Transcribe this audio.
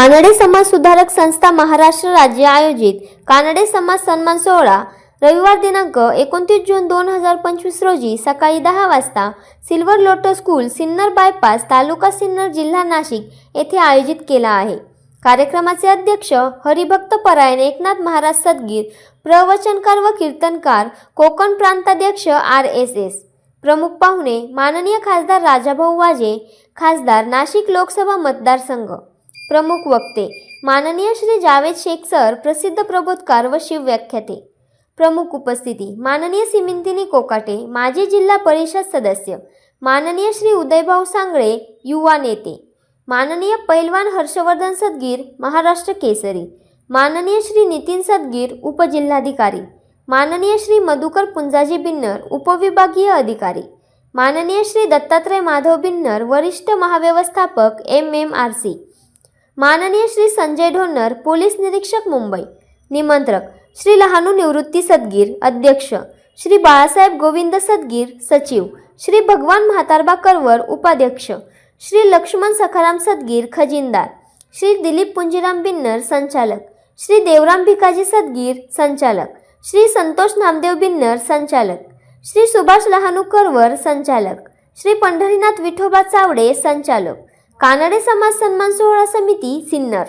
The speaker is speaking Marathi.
कानडे समाज सुधारक संस्था महाराष्ट्र राज्य आयोजित कानडे समाज सन्मान सोहळा रविवार दिनांक एकोणतीस जून दोन हजार पंचवीस रोजी सकाळी दहा वाजता silver lotus school Sinnar bypass taluka Sinnar जिल्हा नाशिक येथे आयोजित केला आहे. कार्यक्रमाचे अध्यक्ष हरिभक्त परायण एकनाथ महाराज सदगीर प्रवचनकार व कीर्तनकार कोकण प्रांताध्यक्ष आर एस एस प्रमुख पाहुणे माननीय खासदार राजाभाऊ वाजे खासदार नाशिक लोकसभा मतदारसंघ. प्रमुख वक्ते. माननीय श्री जावेद शेख सर प्रसिद्ध प्रबोधकार व शिवव्याख्याते. प्रमुख उपस्थिती. माननीय सिमिंतिनी कोकाटे माजी जिल्हा परिषद सदस्य. माननीय श्री उदयभाऊ सांगळे युवा नेते. माननीय पैलवान हर्षवर्धन सदगीर महाराष्ट्र केसरी. माननीय श्री नितीन सदगीर उपजिल्हाधिकारी. माननीय श्री मधुकर पुंजाजी बिन्नर उपविभागीय अधिकारी. माननीय श्री दत्तात्रय माधव बिन्नर वरिष्ठ महाव्यवस्थापक एम एम आर सी. माननीय श्री संजय ढोन्नर पोलीस निरीक्षक मुंबई. निमंत्रक श्री लहानू निवृत्ती सदगीर अध्यक्ष श्री बाळासाहेब गोविंद सदगीर सचिव श्री भगवान म्हातारबा करवर उपाध्यक्ष श्री लक्ष्मण सखाराम सदगीर खजिनदार श्री दिलीप पुंजीराम बिन्नर संचालक श्री देवराम भिकाजी सदगीर संचालक श्री संतोष नामदेव बिन्नर संचालक श्री सुभाष लहानू करवर संचालक श्री पंढरीनाथ विठोबा चावडे संचालक कानडे समाज सन्मान सोहळा समिती सिन्नर.